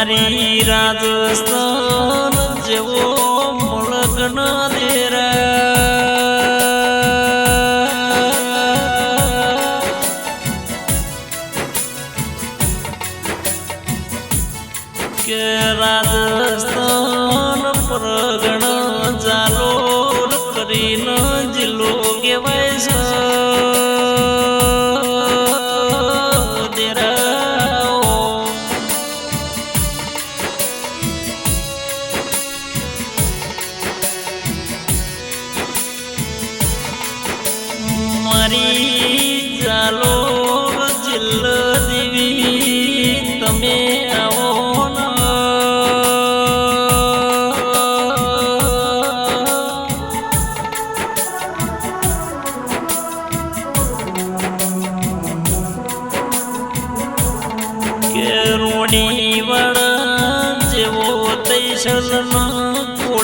મારી રાજસ્થાન જેવો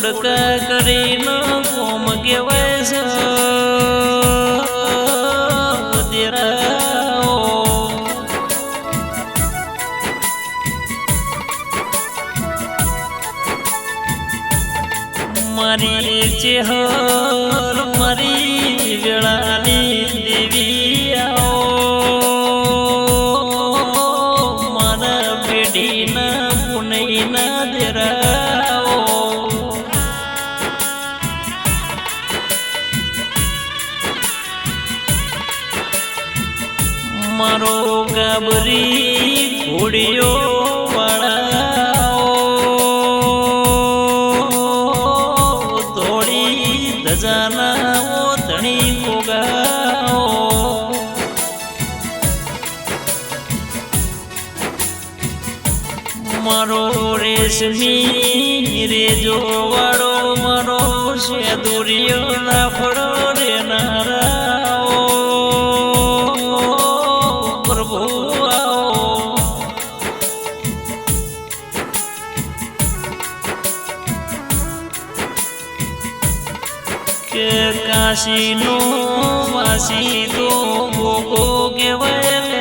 કોડકા કરીને કોમ કહેવાય છે. મારી ચેહર મારી વેળાની ધજાના ધણી ગોગાઓ મારો રેશમી રેજો વાળો મારો શેદુરિયો લાફડો ના નારાઓ કે કાશીનો વાસી તો ભોગો કહેવાય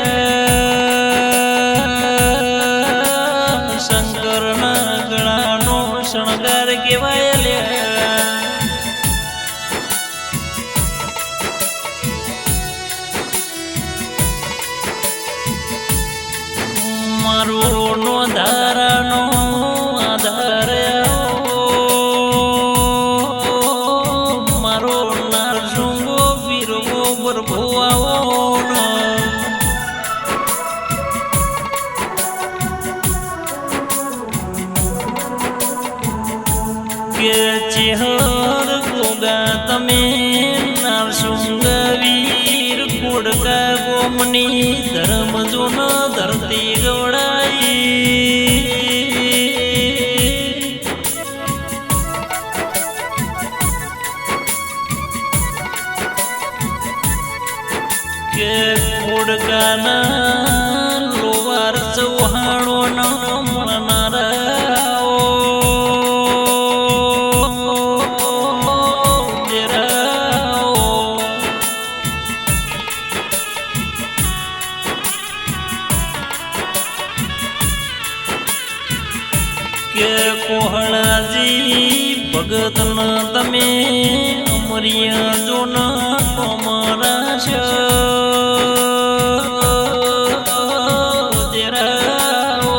કે કોહળાજી ભગતન તમે અમરિયા જોન તમારા છે દેરાઓ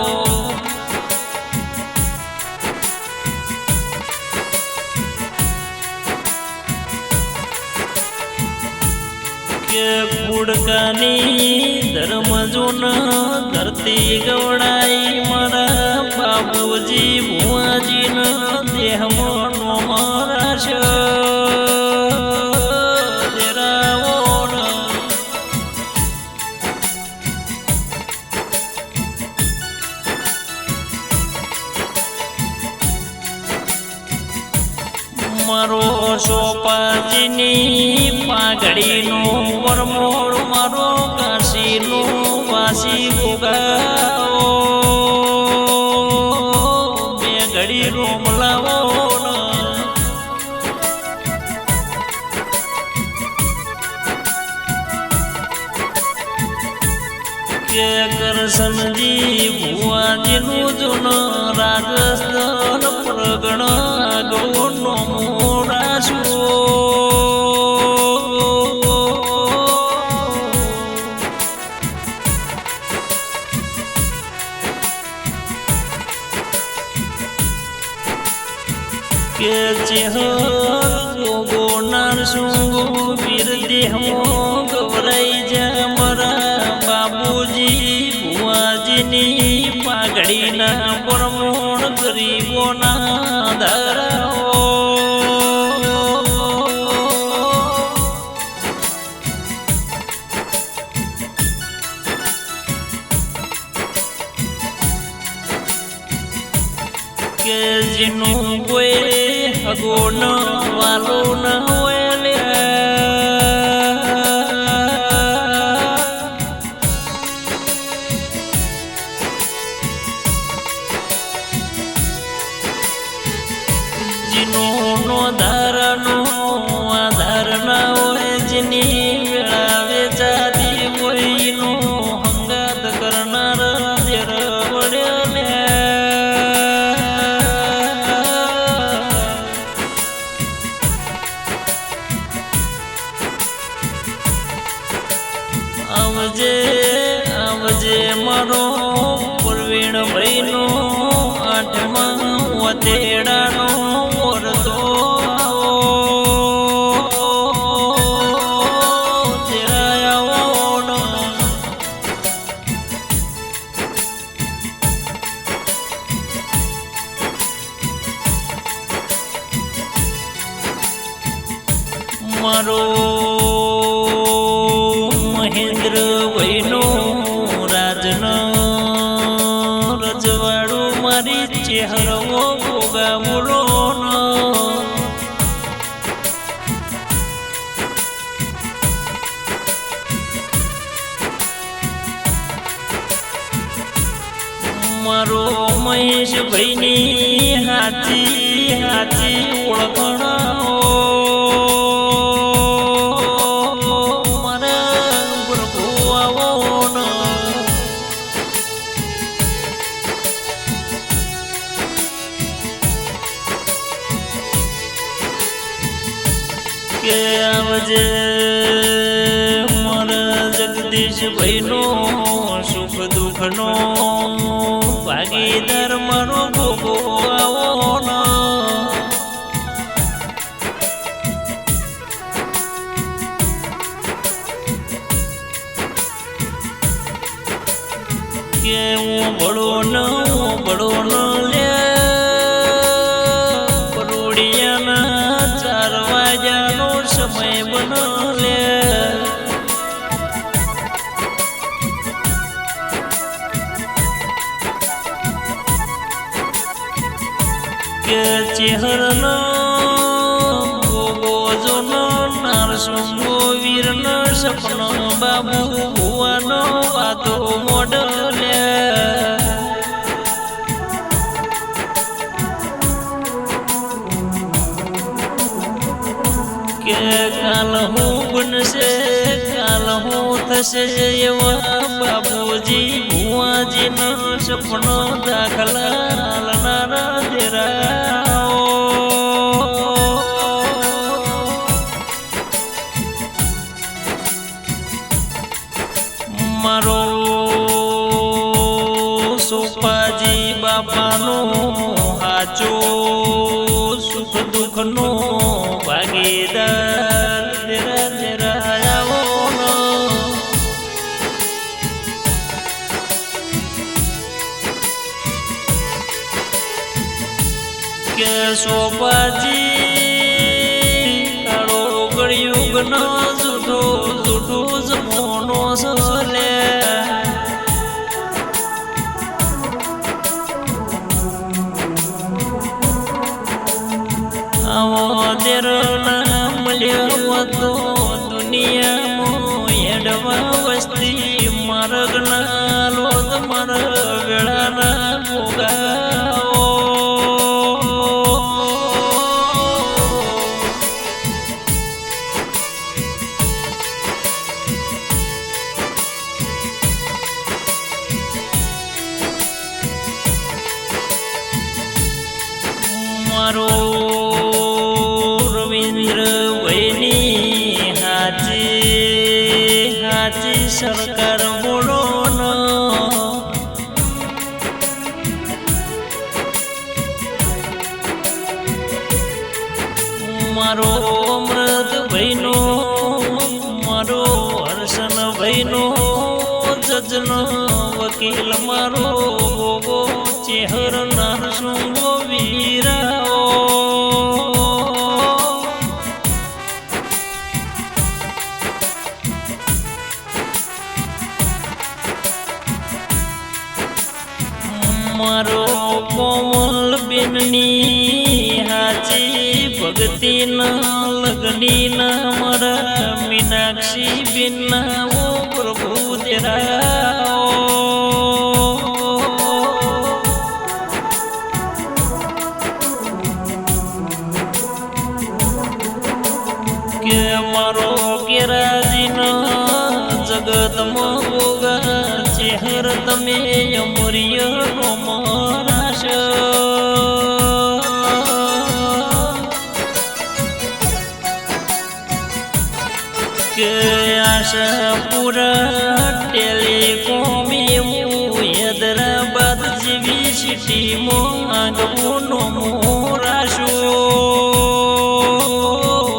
કે કુડકાની ધર્મ જોન ધરતી ગવડાઈ. બાબુજી ભુવાજીન દેહમાં નો મારા છે. દેરાવો મારો સોપાજીની પાઘડીનું જેનો કોઈ અગોન વાલો ના ભાઈની હાથી હાથી ઓળખણો મારે પ્રભુ આવો કે આવજે જગદીશ ભાઈનો સુખ દુઃખનો ધર્મનો ભોગવવાનો કે હું બળો ન બળો ન છે એવા બાપુજી ભુવાજી નો સપનો દાખલા લનારા દેરાઓ મારો સોપાજી બાપાનો હાચો સુખ દુઃખનો hermoso. સરકાર મોડો મારો અમૃત ભાઈનો મારો હર્ષન ભાઈનો જજનો વકીલ મારો ગોગો ભક્તિ ના લગની ના મારા મીનાક્ષી બેન ઓ પ્રભુ તેરા કે મારો કેરાજીનો જગત ગોગા ચહેર તમે અમરિય કે આશાપુરા ટેલિકોમ હૈદરાબાદ જેવી સિટીમાં આગવું નોમરાશો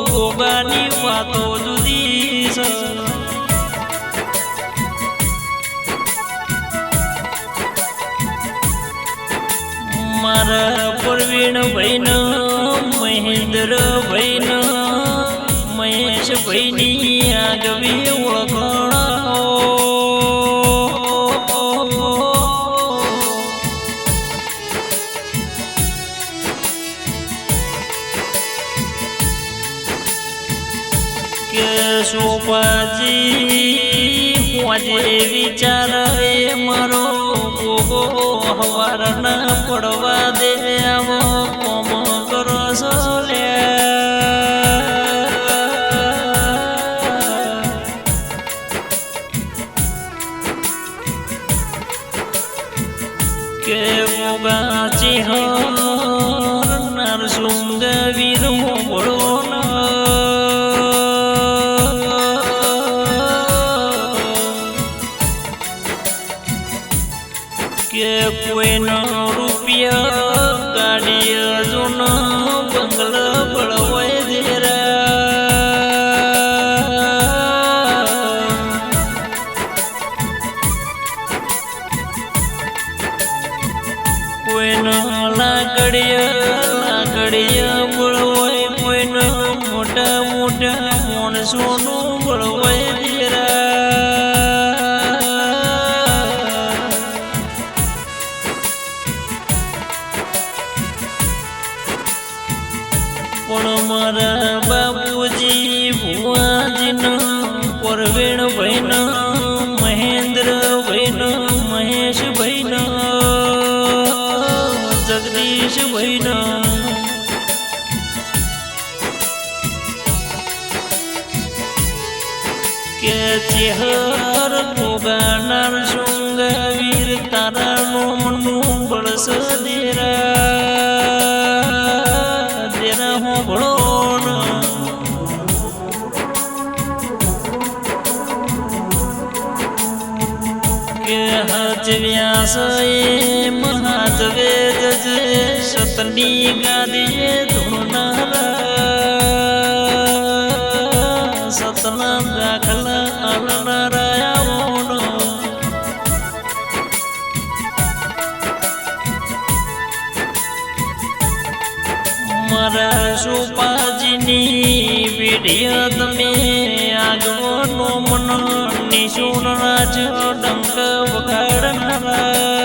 ગોગાની વાતો જુદી મારા પ્રવીણ ભાઈન મહેન્દ્ર ભાઈન મહેશ ભાઈની આગવી ઓળખાણો કે સોપાજી હોજે વિચાર એ મારો હવાર ના પડવા દે. કોઈનો રૂપિયા. મારા બાપુજી, ભુવાજીનો, પરવેણ ભાઈનો, મહેન્દ્ર ભાઈનો, મહેશ ભાઈનો, જગદીશ ભાઈનો. કે ચેહર ભોગાનાર શૃંગાવીર તારાનું મનું બળસ વ્યાસ એ મહાદવે જજે સતની ગાદીએ ધૂળનારા સતના દાખલા આલનારાયાઓનો મારા સુપાજીની વિડિયા તમે આગવાનો મન નિશુણ રાજ ડંક વગાડનારા